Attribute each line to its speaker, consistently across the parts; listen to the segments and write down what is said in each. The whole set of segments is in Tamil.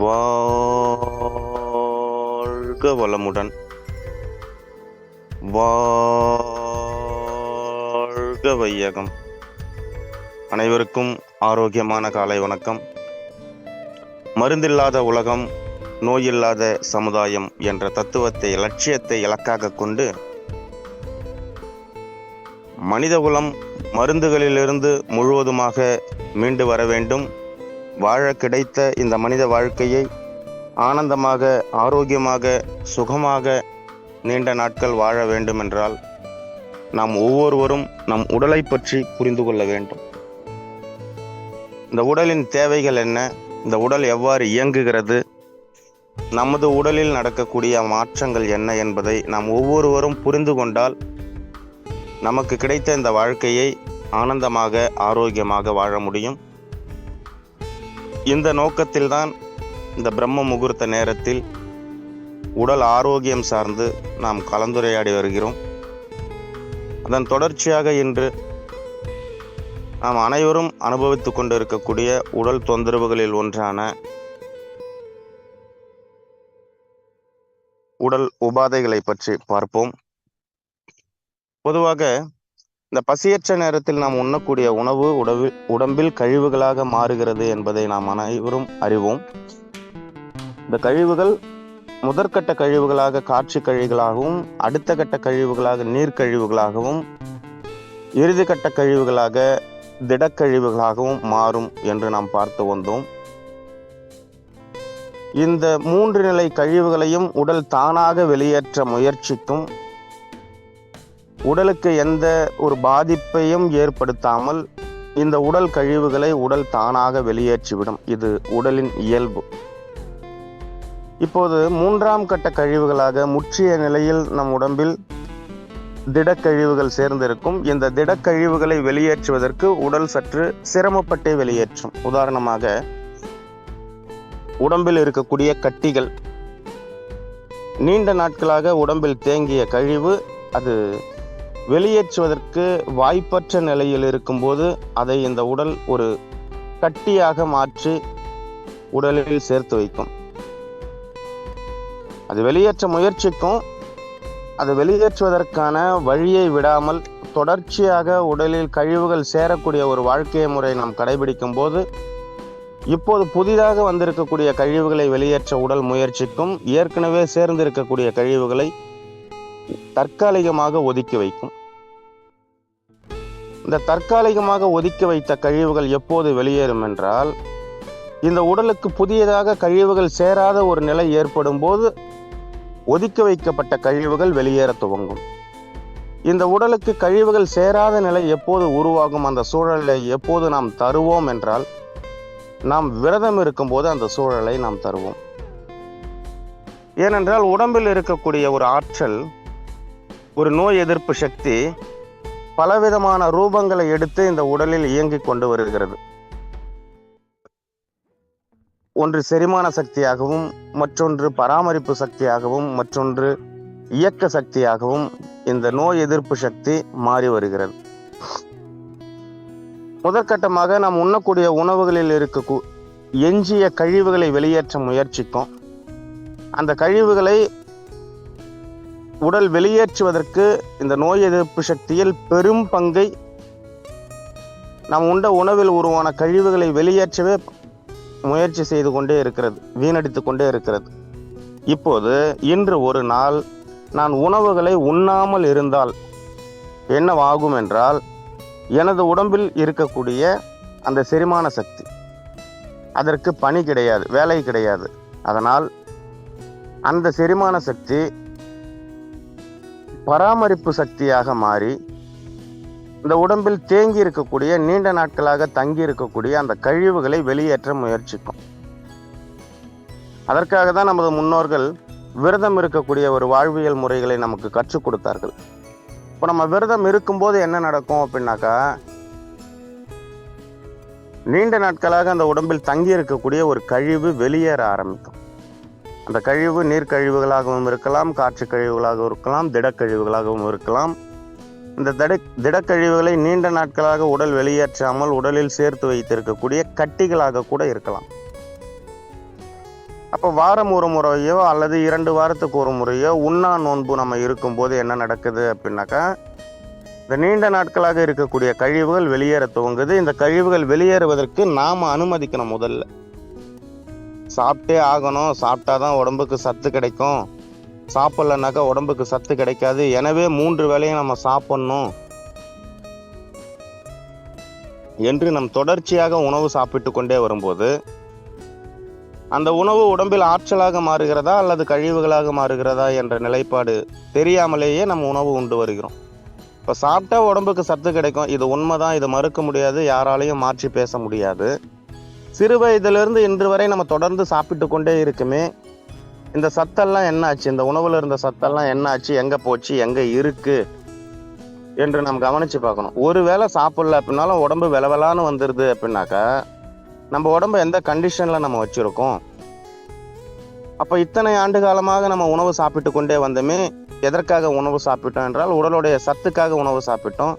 Speaker 1: வாழ்க வளமுடன். வாழ்க வையகம். அனைவருக்கும் ஆரோக்கியமான காலை வணக்கம். மருந்தில்லாத உலகம் நோயில்லாத சமுதாயம் என்ற தத்துவத்தை லட்சியத்தை இலக்காக கொண்டு மனிதகுலம் மருந்துகளிலிருந்து முழுவதுமாக மீண்டு வர வேண்டும். வாழ கிடைத்த இந்த மனித வாழ்க்கையை ஆனந்தமாக ஆரோக்கியமாக சுகமாக நீண்ட நாட்கள் வாழ வேண்டுமென்றால் நாம் ஒவ்வொருவரும் நம் உடலை பற்றி புரிந்து கொள்ள வேண்டும். இந்த உடலின் தேவைகள் என்ன? இந்த உடல் எவ்வாறு இயங்குகிறது? நமது உடலில் நடக்கக்கூடிய மாற்றங்கள் என்ன என்பதை நாம் ஒவ்வொருவரும் புரிந்து கொண்டால் நமக்கு கிடைத்த இந்த வாழ்க்கையை ஆனந்தமாக ஆரோக்கியமாக வாழ முடியும். இந்த நோக்கத்தில்தான் இந்த பிரம்ம முகூர்த்த நேரத்தில் உடல் ஆரோக்கியம் சார்ந்து நாம் கலந்துரையாடி வருகிறோம். அதன் தொடர்ச்சியாக இன்று நாம் அனைவரும் அனுபவித்துக் கொண்டிருக்கக்கூடிய உடல் தொந்தரவுகளில் ஒன்றான உடல் உபாதைகளை பற்றி பார்ப்போம். பொதுவாக இந்த பசியற்ற நேரத்தில் நாம் உண்ணக்கூடிய உணவு உடவில் உடம்பில் கழிவுகளாக மாறுகிறது என்பதை நாம் அனைவரும் அறிவோம். இந்த கழிவுகள் முதற்கட்ட கழிவுகளாக காற்று கழிவுகளாகவும் அடுத்த கட்ட கழிவுகளாக நீர் கழிவுகளாகவும் இறுதி கட்ட கழிவுகளாக திடக்கழிவுகளாகவும் மாறும் என்று நாம் பார்த்து வந்தோம். இந்த மூன்று நிலை கழிவுகளையும் உடல் தானாக வெளியேற்ற முயற்சிக்கும் உடலுக்கு எந்த ஒரு பாதிப்பையும் ஏற்படுத்தாமல் இந்த உடல் கழிவுகளை உடல் தானாக வெளியேற்றிவிடும். இது உடலின் இயல்பு. இப்போது மூன்றாம் கட்ட கழிவுகளாக முற்றிய நிலையில் நம் உடம்பில் திடக்கழிவுகள் சேர்ந்திருக்கும். இந்த திடக்கழிவுகளை வெளியேற்றுவதற்கு உடல் சற்று சிரமப்பட்டே வெளியேற்றும். உதாரணமாக உடம்பில் இருக்கக்கூடிய கட்டிகள். நீண்ட நாட்களாக உடம்பில் தேங்கிய கழிவு அது வெளியேற்றுவதற்கு வாய்ப்பற்ற நிலையில் இருக்கும்போது அதை இந்த உடல் ஒரு கட்டியாக மாற்றி உடலில் சேர்த்து வைக்கும். அது வெளியேற்ற முயற்சிக்கும். அது வெளியேற்றுவதற்கான வழியை விடாமல் தொடர்ச்சியாக உடலில் கழிவுகள் சேரக்கூடிய ஒரு வாழ்க்கை முறை நாம் கடைபிடிக்கும் போது இப்போது புதிதாக வந்திருக்கக்கூடிய கழிவுகளை வெளியேற்ற உடல் முயற்சிக்கும் ஏற்கனவே சேர்ந்திருக்கக்கூடிய கழிவுகளை தற்காலிகமாக ஒதுக்கி வைக்கும். இந்த தற்காலிகமாக ஒதுக்கி வைத்த கழிவுகள் எப்போது வெளியேறும் என்றால் இந்த உடலுக்கு புதியதாக கழிவுகள் சேராத ஒரு நிலை ஏற்படும் போது ஒதுக்கி வைக்கப்பட்ட கழிவுகள் வெளியேற துவங்கும். இந்த உடலுக்கு கழிவுகள் சேராத நிலை எப்போது உருவாகும்? அந்த சூழலை எப்போது நாம் தருவோம் என்றால் நாம் விரதம் இருக்கும்போது அந்த சூழலை நாம் தருவோம். ஏனென்றால் உடம்பில் இருக்கக்கூடிய ஒரு ஆற்றல் ஒரு நோய் எதிர்ப்பு சக்தி பலவிதமான ரூபங்களை எடுத்து இந்த உடலில் இயங்கிக் கொண்டு வருகிறது. ஒன்று செரிமான சக்தியாகவும் மற்றொன்று பராமரிப்பு சக்தியாகவும் மற்றொன்று இயக்க சக்தியாகவும் இந்த நோய் எதிர்ப்பு சக்தி மாறி வருகிறது. முதற்கட்டமாக நாம் உண்ணக்கூடிய உணவுகளில் இருக்க எஞ்சிய கழிவுகளை வெளியேற்ற முயற்சிக்கும். அந்த கழிவுகளை உடல் வெளியேற்றுவதற்கு இந்த நோய் எதிர்ப்பு சக்தியில் பெரும் பங்கை நாம் உண்ட உணவில் உருவான கழிவுகளை வெளியேற்றவே முயற்சி செய்து கொண்டே இருக்கிறது வீணடித்து கொண்டே இருக்கிறது. இப்போது இன்று ஒரு நாள் நான் உணவுகளை உண்ணாமல் இருந்தால் என்னவாகும் என்றால் எனது உடம்பில் இருக்கக்கூடிய அந்த செரிமான சக்தி அதற்கு பணி கிடையாது வேலை கிடையாது. அதனால் அந்த செரிமான சக்தி பராமரிப்பு சக்தியாக மாறி இந்த உடம்பில் தேங்கி இருக்கக்கூடிய நீண்ட நாட்களாக தங்கி இருக்கக்கூடிய அந்த கழிவுகளை வெளியேற்ற முயற்சிக்கும். அதற்காக தான் நமது முன்னோர்கள் விரதம் இருக்கக்கூடிய ஒரு வாழ்வியல் முறைகளை நமக்கு கற்றுக் கொடுத்தார்கள். இப்போ நம்ம விரதம் இருக்கும்போது என்ன நடக்கும் அப்படின்னாக்கா நீண்ட நாட்களாக அந்த உடம்பில் தங்கி இருக்கக்கூடிய ஒரு கழிவு வெளியேற ஆரம்பிக்கும். அந்த கழிவு நீர்க்கழிவுகளாகவும் இருக்கலாம் காற்று கழிவுகளாகவும் இருக்கலாம் திடக்கழிவுகளாகவும் இருக்கலாம். இந்த திட திடக்கழிவுகளை நீண்ட நாட்களாக உடல் வெளியேற்றாமல் உடலில் சேர்த்து வைத்திருக்கக்கூடிய கட்டிகளாக கூட இருக்கலாம். அப்போ வாரம் ஒரு முறையோ அல்லது இரண்டு வாரத்துக்கு ஒரு முறையோ உண்ணா நோன்பு நம்ம இருக்கும்போது என்ன நடக்குது அப்படின்னாக்கா இந்த நீண்ட நாட்களாக இருக்கக்கூடிய கழிவுகள் வெளியேற துவங்குது. இந்த கழிவுகள் வெளியேறுவதற்கு நாம் அனுமதிக்கணும் முதல்ல. சாப்பிட்டே ஆகணும். சாப்பிட்டாதான் உடம்புக்கு சத்து கிடைக்கும். சாப்பிட்லனாக்கா உடம்புக்கு சத்து கிடைக்காது. எனவே மூன்று வேலையும் நம்ம சாப்பிட்ணும். என்று நம் தொடர்ச்சியாக உணவு சாப்பிட்டு கொண்டே வரும்போது அந்த உணவு உடம்பில் ஆற்றலாக மாறுகிறதா அல்லது கழிவுகளாக மாறுகிறதா என்ற நிலைப்பாடு தெரியாமலேயே நம்ம உணவு உண்டு வருகிறோம். இப்போ சாப்பிட்டா உடம்புக்கு சத்து கிடைக்கும். இது உண்மைதான். இது மறுக்க முடியாது. யாராலையும் மாற்றி பேச முடியாது. சிறு வயதிலிருந்து இன்று வரை நம்ம தொடர்ந்து சாப்பிட்டு கொண்டே இருக்குமே. இந்த சத்தெல்லாம் என்ன ஆச்சு இந்த உணவில் இருந்த சத்தெல்லாம் என்ன ஆச்சு எங்கே போச்சு? எங்கே இருக்கு? என்று நாம் கவனித்து பார்க்கணும். ஒருவேளை சாப்பிடல அப்படின்னாலும் உடம்பு விலவலான்னு வந்துடுது அப்படின்னாக்கா நம்ம உடம்பு எந்த கண்டிஷனில் நம்ம வச்சுருக்கோம்? அப்போ இத்தனை ஆண்டு காலமாக நம்ம உணவு சாப்பிட்டு கொண்டே வந்தோமே. எதற்காக உணவு சாப்பிட்டோம் என்றால் உடலுடைய சத்துக்காக உணவு சாப்பிட்டோம்.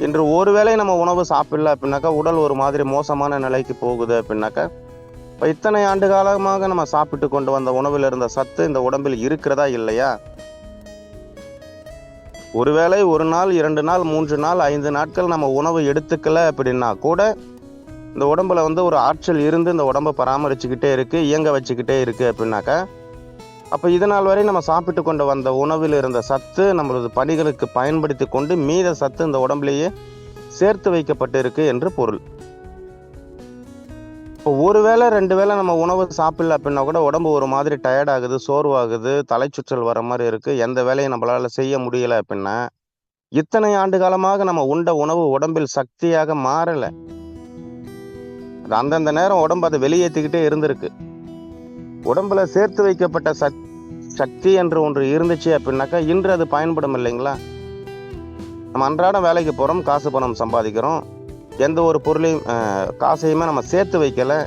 Speaker 1: இன்று ஒருவேளை நம்ம உணவு சாப்பிடல அப்படின்னாக்கா உடல் ஒரு மாதிரி மோசமான நிலைக்கு போகுது அப்படின்னாக்கா இப்போ இத்தனை ஆண்டு காலமாக நம்ம சாப்பிட்டு கொண்டு வந்த உணவில் இருந்த சத்து இந்த உடம்பில் இருக்கிறதா இல்லையா? ஒருவேளை ஒரு நாள் இரண்டு நாள் மூன்று நாள் ஐந்து நாட்கள் நம்ம உணவு எடுத்துக்கல அப்படின்னா கூட இந்த உடம்புல வந்து ஒரு ஆற்றல் இருந்து இந்த உடம்பை பராமரிச்சுக்கிட்டே இருக்குது இயங்க வச்சுக்கிட்டே இருக்குது அப்படின்னாக்கா அப்போ இதனால் வரை நம்ம சாப்பிட்டு கொண்டு வந்த உணவில் இருந்த சத்து நம்மளது பணிகளுக்கு பயன்படுத்தி கொண்டு மீத சத்து இந்த உடம்புலேயே சேர்த்து வைக்கப்பட்டிருக்கு என்று பொருள். இப்போ ஒரு வேளை ரெண்டு வேளை நம்ம உணவு சாப்பிடல அப்படின்னா கூட உடம்பு ஒரு மாதிரி டயர்ட் ஆகுது சோர்வாகுது தலைச்சுற்றல் வர மாதிரி இருக்குது எந்த வேலையும் நம்மளால் செய்ய முடியலை அப்படின்னா இத்தனை ஆண்டு காலமாக நம்ம உண்ட உணவு உடம்பில் சக்தியாக மாறலை. அந்தந்த நேரம் உடம்பு அதை வெளியேற்றிக்கிட்டே இருந்திருக்கு. உடம்புல சேர்த்து வைக்கப்பட்ட சக் சக்தி என்று ஒன்று இருந்துச்சு அப்படின்னாக்கா இன்று அது பயன்படும் இல்லைங்களா? நம்ம அன்றாடம் வேலைக்கு போகிறோம் காசு பணம் சம்பாதிக்கிறோம். எந்த ஒரு பொருளையும் காசையுமே நம்ம சேர்த்து வைக்கலை.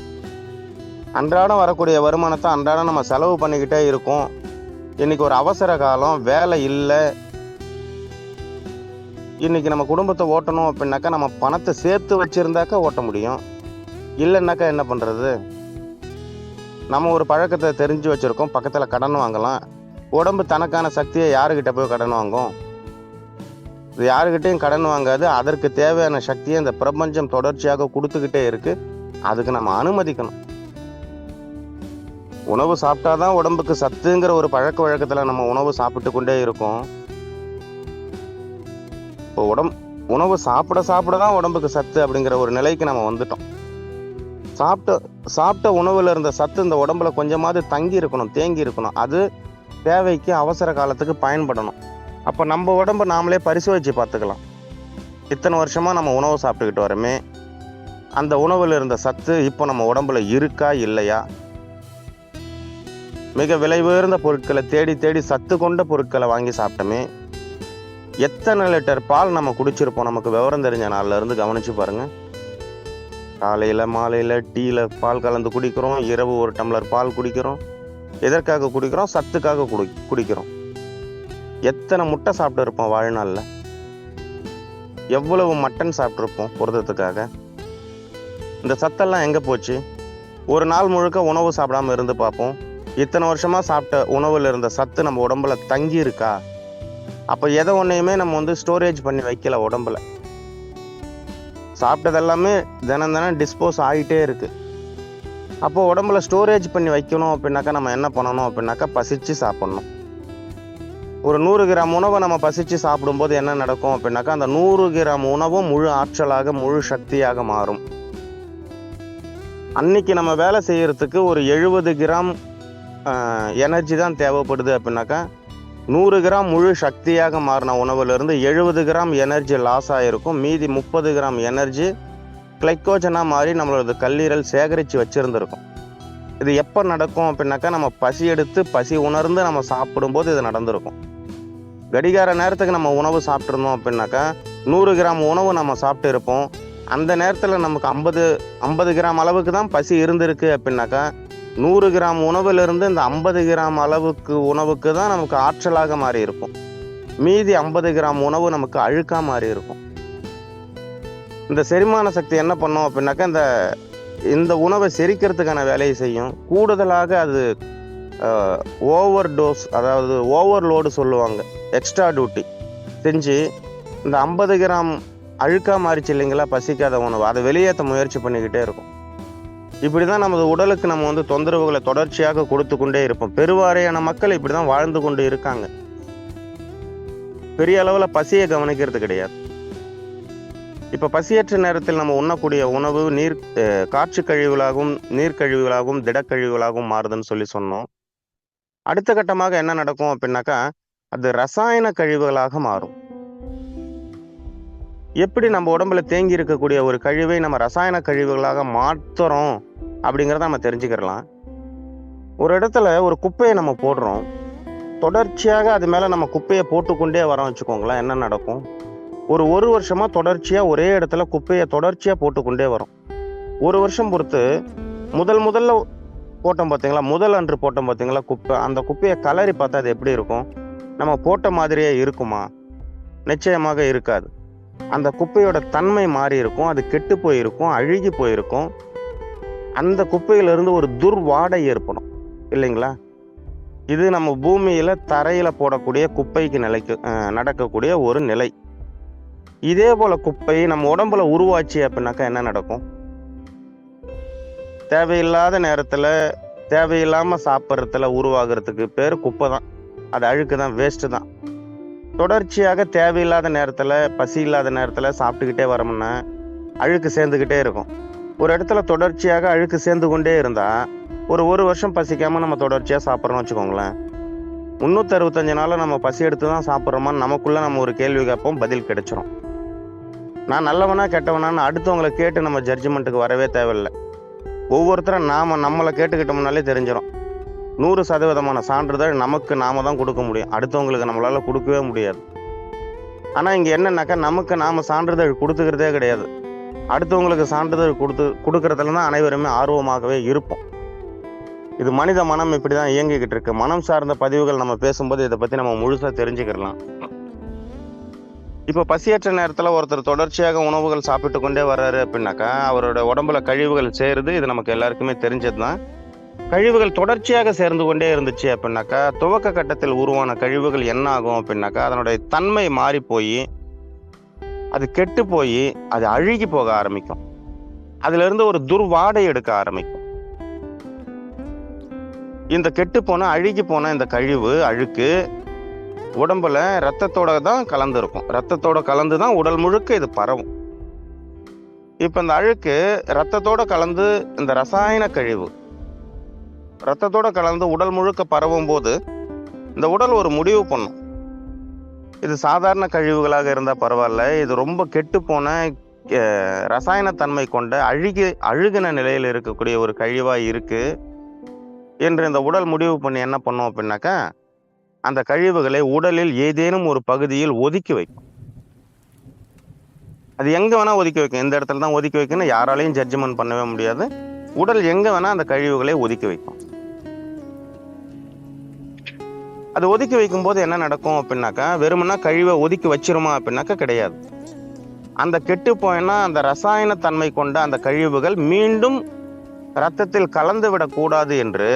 Speaker 1: அன்றாடம் வரக்கூடிய வருமானத்தை அன்றாடம் நம்ம செலவு பண்ணிக்கிட்டே இருக்கோம். இன்றைக்கி ஒரு அவசர காலம் வேலை இல்லை. இன்றைக்கி நம்ம குடும்பத்தை ஓட்டணும் அப்படின்னாக்கா நம்ம பணத்தை சேர்த்து வச்சிருந்தாக்கா ஓட்ட முடியும். இல்லைன்னாக்கா என்ன பண்ணுறது நம்ம ஒரு பழக்கத்தை தெரிஞ்சு வச்சுருக்கோம். பக்கத்தில் கடன் வாங்கலாம். உடம்பு தனக்கான சக்தியை யாருக்கிட்ட போய் கடன் வாங்கும்? இது யாருக்கிட்டையும் கடன் வாங்காது. அதற்கு தேவையான சக்தியை இந்த பிரபஞ்சம் தொடர்ச்சியாக கொடுத்துக்கிட்டே இருக்குது அதுக்கு நம்ம அனுமதிக்கணும். உணவு சாப்பிட்டா தான் உடம்புக்கு சத்துங்கிற ஒரு பழக்க வழக்கத்தில் நம்ம உணவு சாப்பிட்டு கொண்டே இருக்கோம். இப்போ உடம்பு உணவு சாப்பிட சாப்பிட தான் உடம்புக்கு சத்து அப்படிங்கிற ஒரு நிலைக்கு நம்ம வந்துட்டோம். சாப்பிட்ட சாப்பிட்ட உணவில் இருந்த சத்து இந்த உடம்புல கொஞ்சமாவது தங்கி இருக்கணும் தேங்கி இருக்கணும். அது தேவைக்கு அவசர காலத்துக்கு பயன்படணும். அப்போ நம்ம உடம்பு நாமளே பரிசோதிச்சு பார்த்துக்கலாம். இத்தனை வருஷமாக நம்ம உணவு சாப்பிட்டுக்கிட்டு வரோமே அந்த உணவில் இருந்த சத்து இப்போ நம்ம உடம்புல இருக்கா இல்லையா? மிக விலை உயர்ந்த பொருட்களை தேடி தேடி சத்து கொண்ட பொருட்களை வாங்கி சாப்பிட்டோமே. எத்தனை லிட்டர் பால் நம்ம குடிச்சிருப்போம் நமக்கு விவரம் தெரிஞ்ச நாள்ல இருந்து கவனித்து பாருங்கள் காலையில் மாலையில் டீயில் பால் கலந்து குடிக்கிறோம் இரவு ஒரு டம்ளர் பால் குடிக்கிறோம். எதற்காக குடிக்கிறோம்? சத்துக்காக குடி குடிக்கிறோம். எத்தனை முட்டை சாப்பிட்டு இருப்போம் வாழ்நாளில்? எவ்வளவு மட்டன் சாப்பிட்ருப்போம் புரதத்துக்காக? இந்த சத்தெல்லாம் எங்கே போச்சு? ஒரு நாள் முழுக்க உணவு சாப்பிடாம இருந்து பார்ப்போம். இத்தனை வருஷமாக சாப்பிட்ட உணவில் இருந்த சத்து நம்ம உடம்புல தங்கி இருக்கா அப்போ எதை ஒன்றையுமே நம்ம வந்து ஸ்டோரேஜ் பண்ணி வைக்கல உடம்புல. சாப்பிட்டது எல்லாமே தினம் தினம் டிஸ்போஸ் ஆகிட்டே இருக்குது அப்போ உடம்புல ஸ்டோரேஜ் பண்ணி வைக்கணும் அப்படின்னாக்கா நம்ம என்ன பண்ணணும் அப்படின்னாக்கா பசிச்சு சாப்பிட்ணும். ஒரு நூறு கிராம் உணவை நம்ம பசிச்சு சாப்பிடும்போது என்ன நடக்கும் அப்படின்னாக்கா அந்த நூறு கிராம் உணவும் முழு ஆற்றலாக முழு சக்தியாக மாறும். அன்னைக்கு நம்ம வேலை செய்கிறதுக்கு ஒரு எழுபது கிராம் எனர்ஜி தான் தேவைப்படுது அப்படின்னாக்கா நூறு கிராம் முழு சக்தியாக மாறின உணவுலேருந்து எழுபது கிராம் எனர்ஜி லாஸ் ஆகிருக்கும் மீதி முப்பது கிராம் எனர்ஜி கிளைக்கோஜனாக மாறி நம்மளோட கல்லீரல் சேகரித்து வச்சுருந்துருக்கும். இது எப்போ நடக்கும் அப்படின்னாக்கா நம்ம பசி எடுத்து பசி உணர்ந்து நம்ம சாப்பிடும்போது இது நடந்திருக்கும். கடிகார நேரத்துக்கு நம்ம உணவு சாப்பிட்ருந்தோம் அப்படின்னாக்கா நூறு கிராம் உணவு நம்ம சாப்பிட்டு இருப்போம். அந்த நேரத்தில் நமக்கு ஐம்பது ஐம்பது கிராம் அளவுக்கு தான் பசி இருந்திருக்கு அப்படின்னாக்கா நூறு கிராம் உணவிலிருந்து இந்த ஐம்பது கிராம் அளவுக்கு உணவுக்கு தான் நமக்கு ஆற்றலாக மாறி இருக்கும் மீதி ஐம்பது கிராம் உணவு நமக்கு அழுக்காக மாறி இருக்கும் இந்த செரிமான சக்தி என்ன பண்ணும் அப்படின்னாக்கா இந்த இந்த உணவை செரிக்கிறதுக்கான வேலையை செய்யும். கூடுதலாக அது ஓவர் டோஸ் அதாவது ஓவர்லோடு சொல்லுவாங்க. எக்ஸ்ட்ரா டியூட்டி செஞ்சு இந்த ஐம்பது கிராம் அழுக்காக மாறிச்சு இல்லைங்களா பசிக்காத உணவு. அதை வெளியேற்ற முயற்சி பண்ணிக்கிட்டே இருக்கும். இப்படி தான் நமது உடலுக்கு நம்ம வந்து தொந்தரவுகளை தொடர்ச்சியாக கொடுத்து கொண்டே இருப்போம். பெருவாரியான மக்கள் இப்படி தான் வாழ்ந்து கொண்டு இருக்காங்க. பெரிய அளவில் பசியை கவனிக்கிறது கிடையாது. இப்போ பசியற்ற நேரத்தில் நம்ம உண்ணக்கூடிய உணவு நீர் காற்று கழிவுகளாகவும் நீர் கழிவுகளாகவும் திடக்கழிவுகளாகவும் மாறுதுன்னு சொல்லி சொன்னோம். அடுத்த கட்டமாக என்ன நடக்கும் அப்படின்னாக்கா அது ரசாயன கழிவுகளாக மாறும். எப்படி நம்ம உடம்புல தேங்கி இருக்கக்கூடிய ஒரு கழிவை நம்ம ரசாயன கழிவுகளாக மாற்றுறோம் அப்படிங்கிறத நம்ம தெரிஞ்சுக்கிறலாம். ஒரு இடத்துல ஒரு குப்பையை நம்ம போடுறோம். தொடர்ச்சியாக அது மேலே நம்ம குப்பையை போட்டுக்கொண்டே வரோம் வச்சுக்கோங்களேன். என்ன நடக்கும்? ஒரு ஒரு வருஷமாக தொடர்ச்சியாக ஒரே இடத்துல குப்பையை தொடர்ச்சியாக போட்டுக்கொண்டே வரும். ஒரு வருஷம் பொறுத்து முதல் முதல்ல போட்டோம் பார்த்தீங்களா முதல் அன்று போட்டோம் பார்த்தீங்களா குப்பை. அந்த குப்பையை கலரி பார்த்தா அது எப்படி இருக்கும்? நம்ம போட்ட மாதிரியே இருக்குமா? நிச்சயமாக இருக்காது. அந்த குப்பையோட தன்மை மாறி இருக்கும் அது கெட்டு போயிருக்கும் அழுகி போயிருக்கும். அந்த குப்பையிலிருந்து ஒரு துர்வாடை ஏற்படும் இல்லைங்களா? இது நம்ம பூமியில் தரையில் போடக்கூடிய குப்பைக்கு நிலைக்கு நடக்கக்கூடிய ஒரு நிலை. இதே போல் குப்பை நம்ம உடம்புல உருவாச்சு அப்படின்னாக்கா என்ன நடக்கும்? தேவையில்லாத நேரத்தில் தேவையில்லாமல் சாப்பிட்றதுல உருவாகிறதுக்கு பேர் குப்பை தான் அது அழுக்கு தான் வேஸ்ட்டு தான். தொடர்ச்சியாக தேவையில்லாத நேரத்தில் பசி இல்லாத நேரத்தில் சாப்பிட்டுக்கிட்டே வரோம்னா அழுக்கு சேர்ந்துக்கிட்டே இருக்கும். ஒரு இடத்துல தொடர்ச்சியாக அழுக்கு சேர்ந்து கொண்டே இருந்தால் ஒரு ஒரு வருஷம் பசிக்காமல் நம்ம தொடர்ச்சியாக சாப்பிட்றோம்னு வச்சுக்கோங்களேன். முந்நூற்றி அறுபத்தஞ்சு நாளில் நம்ம பசி எடுத்து தான் சாப்பிட்றோமான்னு நமக்குள்ளே நம்ம ஒரு கேள்வி கேட்போம் பதில் கிடைச்சிரும். நான் நல்லவனா கெட்டவனான்னு அடுத்தவங்களை கேட்டு நம்ம ஜட்ஜ்மெண்ட்டுக்கு வரவே தேவையில்லை. ஒவ்வொருத்தரும் நாம் நம்மளை கேட்டுக்கிட்டோம்னாலே தெரிஞ்சிடும் நூறு சதவீதமான சான்றிதழ் நமக்கு நாம தான் கொடுக்க முடியும். அடுத்தவங்களுக்கு நம்மளால் கொடுக்கவே முடியாது. ஆனால் இங்கே என்னன்னாக்கா நமக்கு நாம் சான்றிதழ் கொடுத்துக்கிறதே கிடையாது. அடுத்தவங்களுக்கு சான்றிதழ் கொடுத்து கொடுக்கறதுல தான் அனைவருமே ஆர்வமாகவே இருப்போம். இது மனித மனம் இப்படி தான் இயங்கிக்கிட்டு இருக்கு. மனம் சார்ந்த பதிவுகள் நம்ம பேசும்போது இதை பற்றி நம்ம முழுசாக தெரிஞ்சுக்கிடலாம். இப்போ பசியற்ற நேரத்தில் ஒருத்தர் தொடர்ச்சியாக உணவுகள் சாப்பிட்டு கொண்டே வர்றாரு அப்படின்னாக்கா அவரோட உடம்புல கழிவுகள் சேருது. இது நமக்கு எல்லாருக்குமே தெரிஞ்சது தான் கழிவுகள் தொடர்ச்சியாக சேர்ந்து கொண்டே இருந்துச்சு அப்படின்னாக்கா துவக்க கட்டத்தில் உருவான கழிவுகள் என்ன ஆகும் அப்படின்னாக்கா அதனுடைய தன்மை மாறி போய் அது கெட்டு போய் அது அழுகி போக ஆரம்பிக்கும். அதிலிருந்து ஒரு துர்வாடை எடுக்க ஆரம்பிக்கும். இந்த கெட்டு போன அழுகி போன இந்த கழிவு அழுக்கு உடம்புல ரத்தத்தோட தான் கலந்து இருக்கும் ரத்தத்தோட கலந்து தான் உடல் முழுக்க இது பரவும். இப்போ இந்த அழுக்கு ரத்தத்தோட கலந்து இந்த ரசாயன கழிவு ரத்தத்தோடு கலந்து உடல் முழுக்க பரவும் போது இந்த உடல் ஒரு முடிவு பண்ணும். இது சாதாரண கழிவுகளாக இருந்தால் பரவாயில்ல. இது ரொம்ப கெட்டு போன ரசாயனத்தன்மை கொண்ட அழுகி அழுகின நிலையில் இருக்கக்கூடிய ஒரு கழிவாக இருக்குது என்று இந்த உடல் முடிவு பண்ணி என்ன பண்ணும் அப்படின்னாக்கா அந்த கழிவுகளை உடலில் ஏதேனும் ஒரு பகுதியில் ஒதுக்கி வைக்கும். அது எங்கே வேணால் ஒதுக்கி வைக்கும். இந்த இடத்துல தான் ஒதுக்கி வைக்கணும்னு யாராலையும் ஜட்ஜ்மெண்ட் பண்ணவே முடியாது. உடல் எங்கே வேணால் அந்த கழிவுகளை ஒதுக்கி வைக்கும். அது ஒதுக்கி வைக்கும்போது என்ன நடக்கும் அப்படின்னாக்கா வெறுமனா கழிவை ஒதுக்கி வச்சிருமா அப்படின்னாக்கா கிடையாது. அந்த கெட்டு போயினா அந்த ரசாயன தன்மை கொண்ட அந்த கழிவுகள் மீண்டும் ரத்தத்தில் கலந்து விடக்கூடாது என்று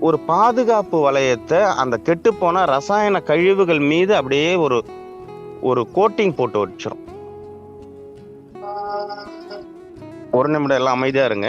Speaker 1: ஒரு பாதுகாப்பு வளையத்தை அந்த கெட்டு போன ரசாயன கழிவுகள் மீது அப்படியே ஒரு ஒரு கோட்டிங் போட்டு வச்சிடும் ஒரு நிமிடம் எல்லாம் அமைதியா இருங்க.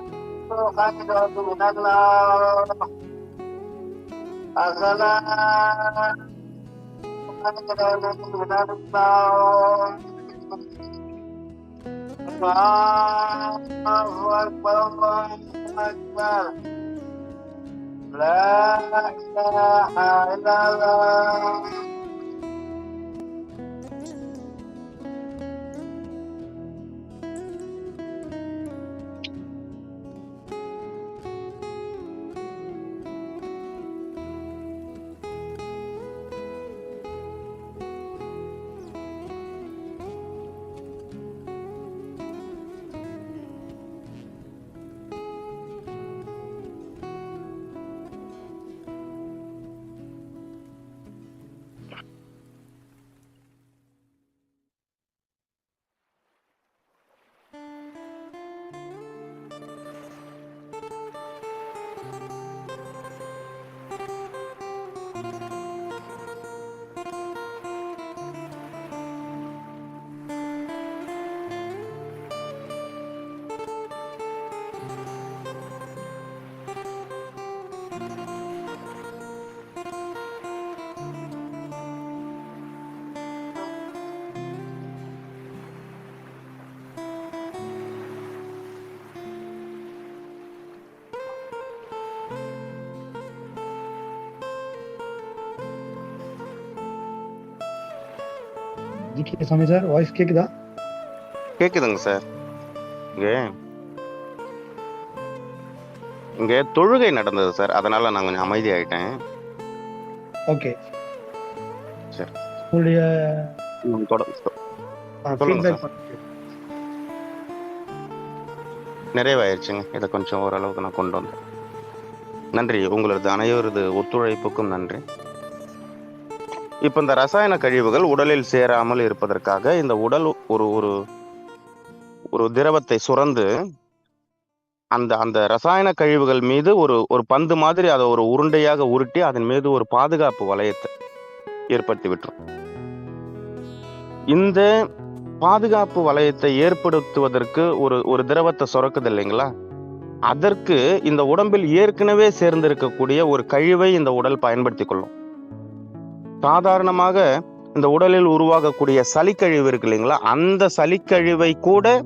Speaker 2: Asala الله أكبر الله أكبر لا إله إلا الله
Speaker 3: thank you G K Sami sir voice கேக்குதா?
Speaker 1: கேக்குதுங்க சார். இங்கே. இங்கே தொழுகை நடந்தது சார். அதனால நான் கொஞ்சம் அமைதியாயிட்டேன்.
Speaker 3: ஓகே.
Speaker 1: சரி.
Speaker 3: உங்களுடைய.
Speaker 1: சொல்லுங்க சார். நிறைவாயிருச்சுங்க. இதை கொஞ்சம் ஓரளவுக்கு நான் கொண்டு வந்தேன். நன்றி. உங்களது அனைவரது ஒத்துழைப்புக்கும் நன்றி. இப்போ இந்த ரசாயன கழிவுகள் உடலில் சேராமல் இருப்பதற்காக இந்த உடல் ஒரு ஒரு ஒரு திரவத்தை சுரந்து அந்த அந்த ரசாயன கழிவுகள் மீது ஒரு ஒரு பந்து மாதிரி அதை ஒரு உருண்டையாக உருட்டி அதன் மீது ஒரு பாதுகாப்பு வளையத்தை ஏற்படுத்தி விட்டுரும். இந்த பாதுகாப்பு வளையத்தை ஏற்படுத்துவதற்கு ஒரு ஒரு திரவத்தை சுரக்குது இல்லைங்களா? அதற்கு இந்த உடம்பில் ஏற்கனவே சேர்ந்திருக்கக்கூடிய ஒரு கழிவை இந்த உடல் பயன்படுத்தி கொள்ளும். சாதாரணமாக இந்த உடலில் உருவாகக்கூடிய சளிக்கழிவு இருக்கு இல்லைங்களா? அந்த சளிக்கழிவை கூட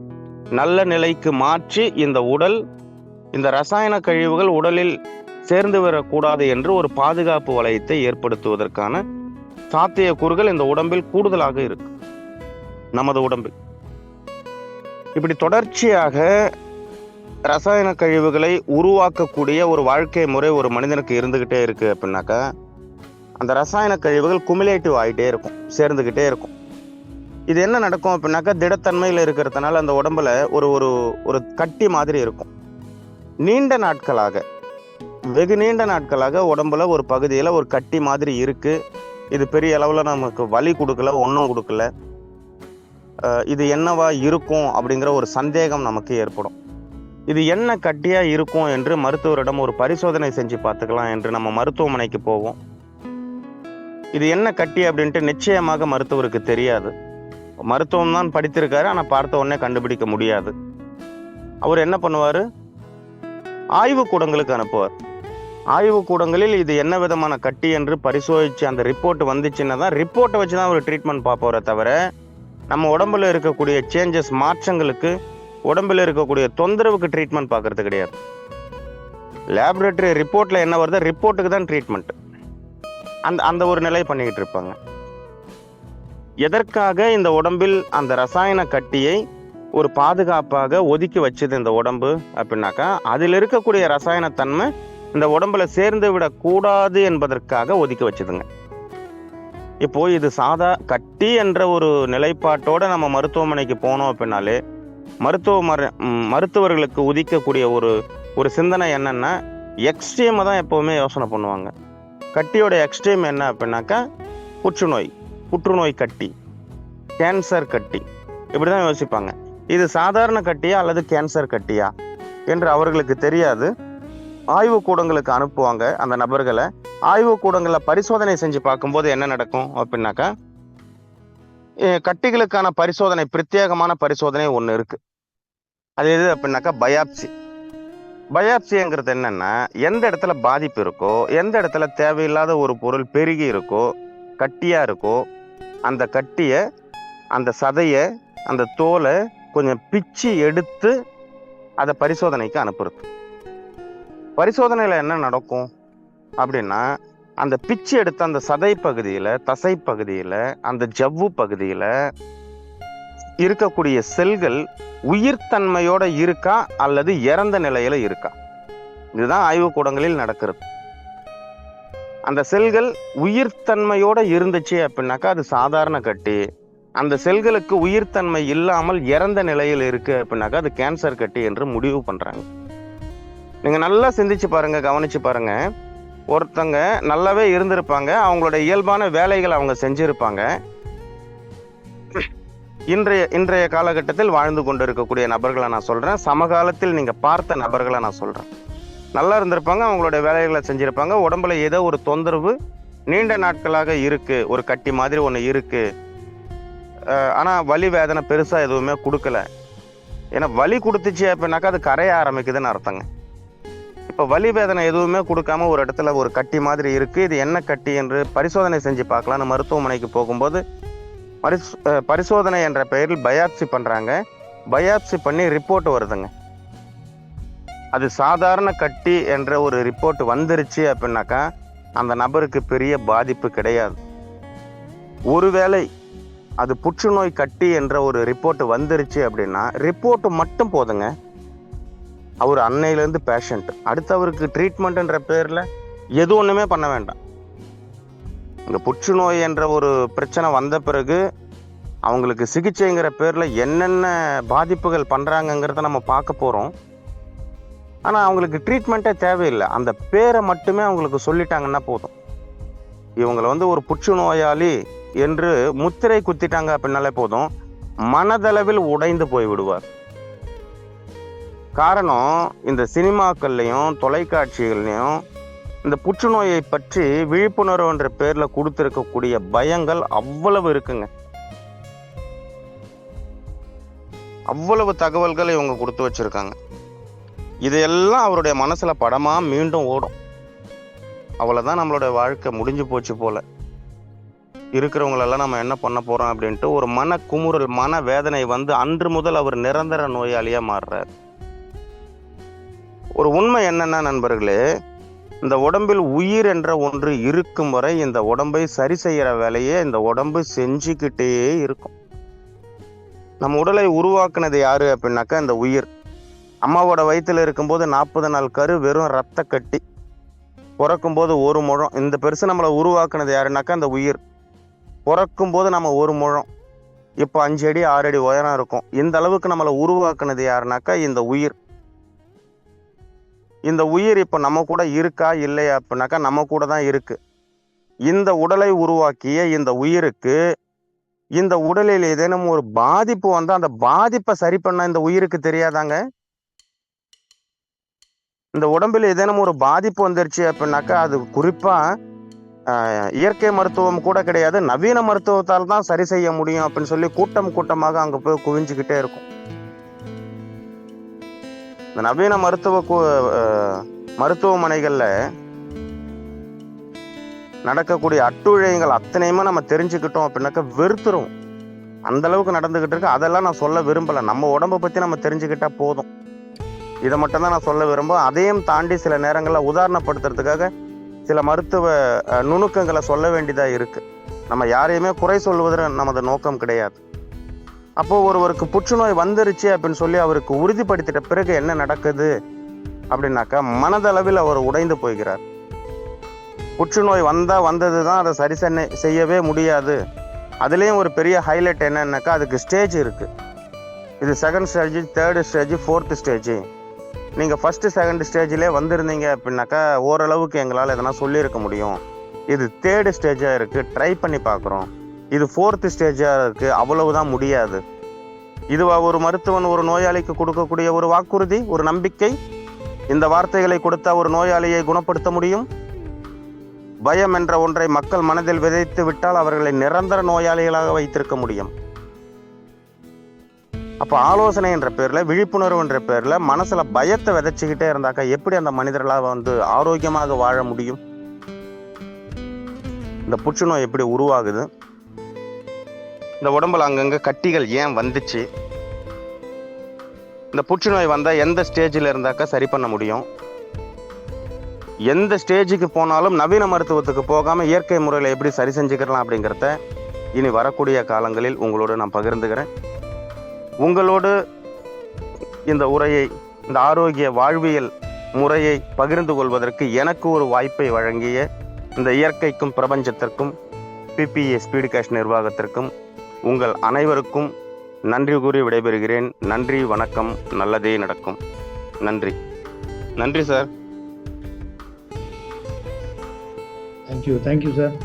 Speaker 1: நல்ல நிலைக்கு மாற்றி இந்த உடல் இந்த ரசாயன கழிவுகள் உடலில் சேர்ந்து வரக்கூடாது என்று ஒரு பாதுகாப்பு வளையத்தை ஏற்படுத்துவதற்கான சாத்தியக்கூறுகள் இந்த உடம்பில் கூடுதலாக இருக்கு. நமது உடம்பில். இப்படி தொடர்ச்சியாக ரசாயன கழிவுகளை உருவாக்கக்கூடிய ஒரு வாழ்க்கை முறை ஒரு மனிதனுக்கு இருந்துகிட்டே இருக்கு அப்படின்னாக்கா அந்த ரசாயன கழிவுகள் குமுலேட்டிவ் ஆகிட்டே இருக்கும் சேர்ந்துக்கிட்டே இருக்கும். இது என்ன நடக்கும் அப்படின்னாக்கா திடத்தன்மையில் இருக்கிறதுனால அந்த உடம்புல ஒரு ஒரு ஒரு கட்டி மாதிரி இருக்கும். நீண்ட நாட்களாக வெகு நீண்ட நாட்களாக உடம்புல ஒரு பகுதியில் ஒரு கட்டி மாதிரி இருக்குது இது பெரிய அளவில் நமக்கு வலி கொடுக்கல ஒன்றும் கொடுக்கல. இது என்னவா இருக்கும் அப்படிங்கிற ஒரு சந்தேகம் நமக்கு ஏற்படும். இது என்ன கட்டியாக இருக்கும் என்று மருத்துவரிடம் ஒரு பரிசோதனை செஞ்சு பார்த்துக்கலாம் என்று நம்ம மருத்துவமனைக்கு போவோம். இது என்ன கட்டி அப்படின்ட்டு நிச்சயமாக மருத்துவருக்கு தெரியாது. மருத்துவம் தான் படித்திருக்காரு ஆனால் பார்த்த உடனே கண்டுபிடிக்க முடியாது. அவர் என்ன பண்ணுவார்? ஆய்வு கூடங்களுக்கு அனுப்புவார். ஆய்வு கூடங்களில் இது என்ன விதமான கட்டி என்று பரிசோதிச்சு அந்த ரிப்போர்ட் வந்துச்சுன்னா தான் ரிப்போர்ட்டை வச்சு தான் அவர் ட்ரீட்மெண்ட் பார்ப்பவரை தவிர நம்ம உடம்புல இருக்கக்கூடிய சேஞ்சஸ் மாற்றங்களுக்கு உடம்புல இருக்கக்கூடிய தொந்தரவுக்கு ட்ரீட்மெண்ட் பார்க்கறது கிடையாது. லேபரேட்டரி ரிப்போர்ட்டில் என்ன வருதோ? ரிப்போர்ட்டுக்கு தான் ட்ரீட்மெண்ட் அந்த அந்த ஒரு நிலை பண்ணிக்கிட்டு இருப்பாங்க. எதற்காக இந்த உடம்பில் அந்த ரசாயன கட்டியை ஒரு பாதுகாப்பாக ஒதுக்கி வச்சது இந்த உடம்பு அப்படின்னாக்கா அதில் இருக்கக்கூடிய ரசாயனத்தன்மை இந்த உடம்புல சேர்ந்து விடக்கூடாது என்பதற்காக ஒதுக்கி வச்சதுங்க. இப்போ இது சாதா கட்டி என்ற ஒரு நிலைப்பாட்டோட நம்ம மருத்துவமனைக்கு போனோம் அப்படின்னாலே மருத்துவ மரு மருத்துவர்களுக்கு உதிக்கக்கூடிய ஒரு ஒரு சிந்தனை என்னன்னா எக்ஸ்ட்ரீமாக தான் எப்போவுமே யோசனை பண்ணுவாங்க. கட்டியோட எக்ஸ்ட்ரீம் என்ன அப்படின்னாக்கா புற்றுநோய் புற்றுநோய் கட்டி கேன்சர் கட்டி. இப்படி தான் யோசிப்பாங்க. இது சாதாரண கட்டியா அல்லது கேன்சர் கட்டியா என்று அவர்களுக்கு தெரியாது. ஆய்வு கூடங்களுக்கு அனுப்புவாங்க அந்த நபர்களை. ஆய்வு கூடங்களில் பரிசோதனை செஞ்சு பார்க்கும்போது என்ன நடக்கும் அப்படின்னாக்கா கட்டிகளுக்கான பரிசோதனை பிரத்யேகமான பரிசோதனை ஒன்று இருக்குது அது எது அப்படின்னாக்கா பயாப்சி பயாப்சிங்கிறது என்னன்னா எந்த இடத்துல பாதிப்பு இருக்கோ எந்த இடத்துல தேவையில்லாத ஒரு பொருள் பெருகி இருக்கோ கட்டியாக இருக்கோ அந்த கட்டியை அந்த சதையை அந்த தோலை கொஞ்சம் பிச்சு எடுத்து அதை பரிசோதனைக்கு அனுப்புறது. பரிசோதனையில் என்ன நடக்கும்? அப்படின்னா அந்த பிச்சு எடுத்த அந்த சதை பகுதியில் தசை பகுதியில் அந்த ஜவ்வு பகுதியில் இருக்கக்கூடிய செல்கள் உயிர்த்தன்மையோடு இருக்கா அல்லது இறந்த நிலையில் இருக்கா? இதுதான் ஆய்வுக்கூடங்களில் நடக்கிறது. அந்த செல்கள் உயிர்த்தன்மையோடு இருந்துச்சு அப்படின்னாக்கா அது சாதாரண கட்டி. அந்த செல்களுக்கு உயிர்த்தன்மை இல்லாமல் இறந்த நிலையில் இருக்கு அப்படின்னாக்கா அது கேன்சர் கட்டி என்று முடிவு பண்ணுறாங்க நீங்கள் நல்லா சிந்திச்சு பாருங்க கவனிச்சு பாருங்க. ஒருத்தங்க நல்லாவே இருந்திருப்பாங்க அவங்களோட இயல்பான வேலைகள் அவங்க செஞ்சுருப்பாங்க. இன்றைய இன்றைய காலகட்டத்தில் வாழ்ந்து கொண்டு இருக்கக்கூடிய நபர்களை நான் சொல்கிறேன் சமகாலத்தில் நீங்கள் பார்த்த நபர்களை நான் சொல்கிறேன் நல்லா இருந்திருப்பாங்க அவங்களுடைய வேலைகளை செஞ்சுருப்பாங்க. உடம்புல ஏதோ ஒரு தொந்தரவு நீண்ட நாட்களாக இருக்குது ஒரு கட்டி மாதிரி ஒன்று இருக்குது ஆனால் வலி வேதனை பெருசாக எதுவுமே கொடுக்கல. ஏன்னா வலி கொடுத்துச்சு அப்படின்னாக்கா அது கரைய ஆரம்பிக்குதுன்னு அர்த்தங்க. இப்போ வலி வேதனை எதுவுமே கொடுக்காம ஒரு இடத்துல ஒரு கட்டி மாதிரி இருக்குது இது என்ன கட்டி என்று பரிசோதனை செஞ்சு பார்க்கலான்னு மருத்துவமனைக்கு போகும்போது பரிசு பரிசோதனை என்ற பெயரில் பயாப்சி பண்ணுறாங்க பயாப்சி பண்ணி ரிப்போர்ட் வருதுங்க. அது சாதாரண கட்டி என்ற ஒரு ரிப்போர்ட் வந்துருச்சு அப்படின்னாக்கா அந்த நபருக்கு பெரிய பாதிப்பு கிடையாது. ஒருவேளை அது புற்றுநோய் கட்டி என்ற ஒரு ரிப்போர்ட் வந்துருச்சு அப்படின்னா ரிப்போர்ட் மட்டும் போதுங்க. அவர் அன்னையிலேருந்து பேஷண்ட். அடுத்தவருக்கு ட்ரீட்மெண்ட்டுன்ற ட்ரீட்மெண்ட்ன்ற பேரில் எது ஒன்றுமே பண்ண வேண்டாம். இந்த புற்றுநோய் என்ற ஒரு பிரச்சனை வந்த பிறகு அவங்களுக்கு சிகிச்சைங்கிற பேரில் என்னென்ன பாதிப்புகள் பண்ணுறாங்கங்கிறத நம்ம பார்க்க போகிறோம் ஆனால் அவங்களுக்கு ட்ரீட்மெண்ட்டே தேவையில்லை. அந்த பேரை மட்டுமே அவங்களுக்கு சொல்லிட்டாங்கன்னா போதும். இவங்களை வந்து ஒரு புற்றுநோயாளி என்று முத்திரை குத்திட்டாங்க அப்படின்னாலே போதும். மனதளவில் உடைந்து போய் விடுவார். காரணம் இந்த சினிமாக்கள்லையும் தொலைக்காட்சிகள்லையும் இந்த புற்றுநோயை பற்றி விழிப்புணர்வு என்ற பேரில் கொடுத்துருக்கக்கூடிய பயங்கள் அவ்வளவு இருக்குங்க. அவ்வளவு தகவல்களை இவங்க கொடுத்து வச்சிருக்காங்க. இதையெல்லாம் அவருடைய மனசில் படமாக மீண்டும் ஓடும். அவ்வளோதான் நம்மளுடைய வாழ்க்கை முடிஞ்சு போச்சு போல். இருக்கிறவங்களெல்லாம் நம்ம என்ன பண்ண போகிறோம் அப்படின்ட்டு ஒரு மன குமுறல் மன வேதனை வந்து அன்று முதல் அவர் நிரந்தர நோயாளியாக மாறுறார். ஒரு உண்மை என்னென்னா நண்பர்களே இந்த உடம்பில் உயிர் என்ற ஒன்று இருக்கும் வரை இந்த உடம்பை சரி செய்கிற வேலையை இந்த உடம்பு செஞ்சுக்கிட்டே இருக்கும். நம்ம உடலை உருவாக்குனது யாரு அப்படின்னாக்கா இந்த உயிர். அம்மாவோட வயிற்றில் இருக்கும்போது நாற்பது நாள் கரு வெறும் ரத்த கட்டி. பிறக்கும்போது ஒரு முழம். இந்த பெருசு நம்மளை உருவாக்குனது யாருனாக்கா அந்த உயிர். பிறக்கும்போது நம்ம ஒரு முழம். இப்போ அஞ்சு அடி ஆறு அடி உயரம் இருக்கும். இந்த அளவுக்கு நம்மளை உருவாக்குனது யாருனாக்கா இந்த உயிர். இந்த உயிர் இப்போ நம்ம கூட இருக்கா இல்லையா அப்படின்னாக்கா நம்ம கூட தான் இருக்கு. இந்த உடலை உருவாக்கிய இந்த உயிருக்கு இந்த உடலில் ஏதேனும் ஒரு பாதிப்பு வந்தால் அந்த பாதிப்பை சரி பண்ண இந்த உயிருக்கு தெரியாதாங்க? இந்த உடம்பில் ஏதேனும் ஒரு பாதிப்பு வந்துருச்சு அப்படின்னாக்கா அது குறிப்பாக இயற்கை மருத்துவம் கூட கிடையாது. நவீன மருத்துவத்தால் தான் சரி செய்ய முடியும் அப்படின்னு சொல்லி கூட்டம் கூட்டமாக அங்கே போய் குவிஞ்சுக்கிட்டே இருக்கும். இந்த நவீன மருத்துவ மருத்துவமனைகளில் நடக்கக்கூடிய அட்டுழியங்கள் அத்தனையுமே நம்ம தெரிஞ்சுக்கிட்டோம் அப்படின்னாக்கா வெறுத்துரும். அந்த அளவுக்கு நடந்துகிட்டு இருக்கு. அதெல்லாம் நான் சொல்ல விரும்பலை. நம்ம உடம்பை பற்றி நம்ம தெரிஞ்சுக்கிட்டா போதும். இதை மட்டும்தான் நான் சொல்ல விரும்பும் அதையும் தாண்டி சில நேரங்களில் உதாரணப்படுத்துறதுக்காக சில மருத்துவ நுணுக்கங்களை சொல்ல வேண்டியதாக இருக்குது நம்ம யாரையுமே குறை சொல்வதில் நமது நோக்கம் கிடையாது. அப்போது ஒருவருக்கு புற்றுநோய் வந்துருச்சு அப்படின்னு சொல்லி அவருக்கு உறுதிப்படுத்திட்ட பிறகு என்ன நடக்குது அப்படின்னாக்கா மனதளவில் அவர் உடைந்து போய்கிறார் புற்றுநோய் வந்தால் வந்தது தான் அதை சரி சென்னை செய்யவே முடியாது. அதுலேயும் ஒரு பெரிய ஹைலைட் என்னன்னாக்கா அதுக்கு ஸ்டேஜ் இருக்குது இது second stage third stage fourth stage நீங்கள் ஃபஸ்ட்டு செகண்ட் ஸ்டேஜ்லேயே வந்திருந்தீங்க அப்படின்னாக்கா ஓரளவுக்கு எங்களால் எதனா சொல்லியிருக்க முடியும். இது தேர்டு ஸ்டேஜாக இருக்குது ட்ரை பண்ணி பார்க்குறோம். இது ஃபோர்த்து ஸ்டேஜாக இருக்குது அவ்வளவுதான் முடியாது. இதுவா ஒரு மருத்துவன் ஒரு நோயாளிக்கு கொடுக்கக்கூடிய ஒரு வாக்குறுதி ஒரு நம்பிக்கை இந்த வார்த்தைகளை கொடுத்தா ஒரு நோயாளியை குணப்படுத்த முடியும்? பயம் என்ற ஒன்றை மக்கள் மனதில் விதைத்து விட்டால் அவர்களை நிரந்தர நோயாளிகளாக வைத்திருக்க முடியும். அப்போ ஆலோசனை என்ற பேரில் விழிப்புணர்வு என்ற பேரில் மனசில் பயத்தை விதைச்சிக்கிட்டே இருந்தாக்கா எப்படி அந்த மனிதர்களாக வந்து ஆரோக்கியமாக வாழ முடியும்? இந்த புற்றுநோய் எப்படி உருவாகுது? இந்த உடம்புல அங்கங்கே கட்டிகள் ஏன் வந்துச்சு? இந்த புற்றுநோய் வந்தால் எந்த ஸ்டேஜில் இருந்தாக்கா சரி பண்ண முடியும்? எந்த ஸ்டேஜுக்கு போனாலும் நவீன மருத்துவத்துக்கு போகாமல் இயற்கை முறையில் எப்படி சரி செஞ்சுக்கலாம் அப்படிங்கிறத இனி வரக்கூடிய காலங்களில் உங்களோடு நான் பகிர்ந்துக்கிறேன். உங்களோடு இந்த உரையை இந்த ஆரோக்கிய வாழ்வியல் முறையை பகிர்ந்து கொள்வதற்கு எனக்கு ஒரு வாய்ப்பை வழங்கிய இந்த இயற்கைக்கும் பிரபஞ்சத்திற்கும் பிபிஏ ஸ்பீடு கேஷ் நிர்வாகத்திற்கும் உங்கள் அனைவருக்கும் நன்றி கூறி விடைபெறுகிறேன். நன்றி வணக்கம் நல்லதே நடக்கும். நன்றி. நன்றி சார்.
Speaker 3: Thank you thank you sir